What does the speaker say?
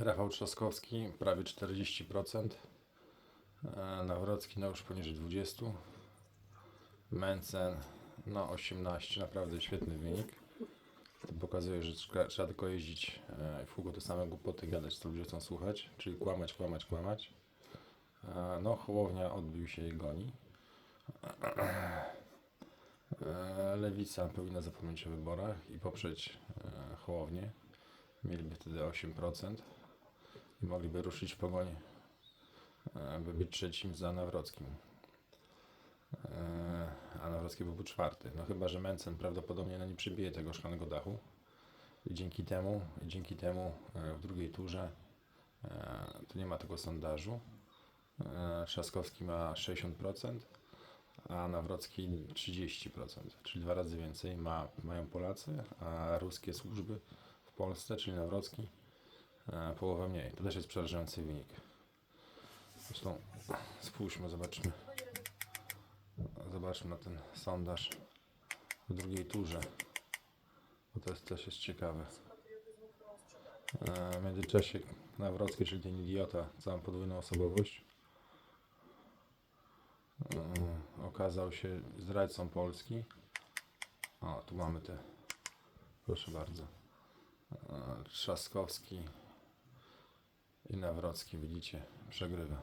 Rafał Trzaskowski prawie 40%. E, Nawrocki no już poniżej 20%. Mencen no 18%, naprawdę świetny wynik. To pokazuje, że trzeba, tylko jeździć e, w kółko te same głupoty gadać, co ludzie chcą słuchać, czyli kłamać, kłamać, kłamać. E, No, Hołownia odbił się i goni. Lewica powinna zapomnieć o wyborach i poprzeć Hołownię. Mieliby wtedy 8% i mogliby ruszyć w pogoń, e, by być trzecim za Nawrockim. E, A Nawrocki byłby czwarty. No chyba, że Mencen prawdopodobnie no, nie przybije tego szklanego dachu. I dzięki temu, i dzięki temu e, w drugiej turze e, tu nie ma tego sondażu. E, Trzaskowski ma 60%, a Nawrocki 30%, czyli dwa razy więcej ma, mają Polacy, a ruskie służby w Polsce, czyli Nawrocki, e, połowę mniej. To też jest przerażający wynik. Zresztą spójrzmy, zobaczmy. Zobaczmy na ten sondaż w drugiej turze, bo to jest, też jest ciekawe. E, W międzyczasie Nawrocki, czyli ten idiota, całą podwójną osobowość, e, okazał się zdrajcą Polski. O, tu mamy te, proszę bardzo, Trzaskowski i Nawrocki, widzicie, przegrywa.